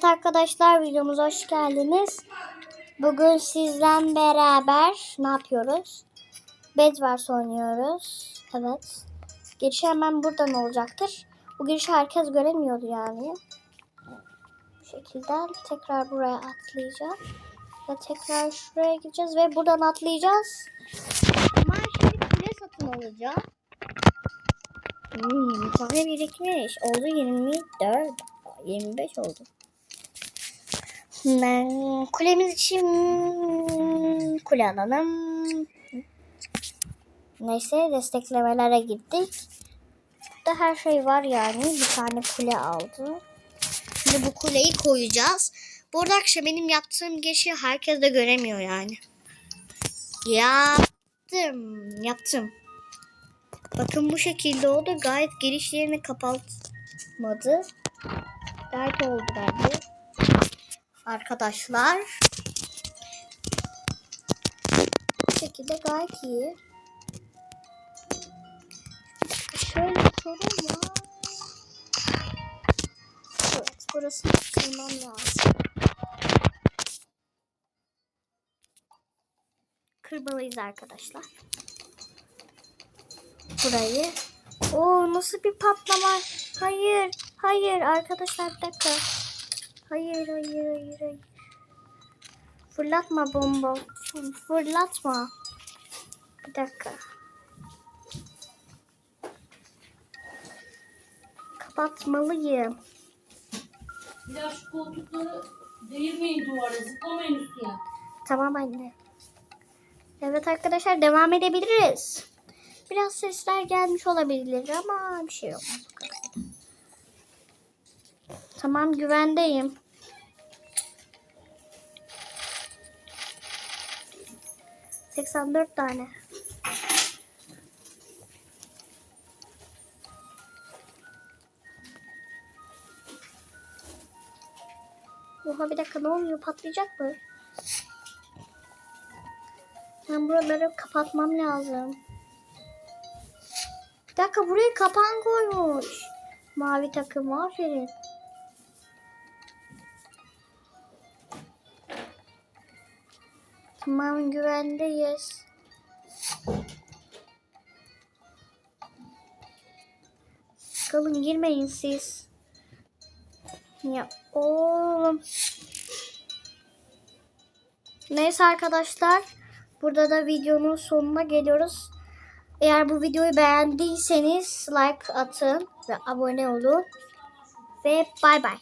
Evet arkadaşlar videomuza hoş geldiniz. Bugün sizden beraber ne yapıyoruz? Bedwars oynuyoruz. Evet. Giriş hemen buradan olacaktır. Bu girişi herkes göremiyordu yani. Bu şekilde tekrar buraya atlayacağız. Ve tekrar şuraya gideceğiz ve buradan atlayacağız. Ama şimdi kule satın alacağım. Hmm, 20 tane birikmiş. Oldu 24. 25 oldu. Ben kulemiz için kule alalım. Neyse desteklemelere gittik. Burada her şey var yani. Bir tane kule aldı. Şimdi bu kuleyi koyacağız. Bu arada akşam benim yaptığım geçi herkes de göremiyor yani. Yaptım. Yaptım. Bakın bu şekilde oldu. Gayet girişlerini kapatmadı. Gayet oldu bence. Arkadaşlar. Bu şekilde gayet iyi. Şöyle sorun var. Evet burası kırmam lazım. Kırmalıyız arkadaşlar. Burayı. Oo nasıl bir patlama. Hayır. Hayır arkadaşlar bir dakika. Hayır hayır hayır hayır. Fırlatma bomba. Fırlatma. Bir dakika. Kapatmalıyım. Biraz şu koltukları değirmeyin duvara, zıplamayın üstüne. Tamam anne. Evet arkadaşlar devam edebiliriz. Biraz sesler gelmiş olabilir ama bir şey olmaz. Tamam güvendeyim. Seksen dört tane. Oha bir dakika ne oluyor patlayacak mı? Ben buraları kapatmam lazım. Bir dakika buraya kapan koymuş. Mavi takım aferin. Tamam güvendeyiz. Kalın girmeyin siz. Ya oğlum. Neyse arkadaşlar. Burada da videonun sonuna geliyoruz. Eğer bu videoyu beğendiyseniz like atın ve abone olun. Ve bay bay.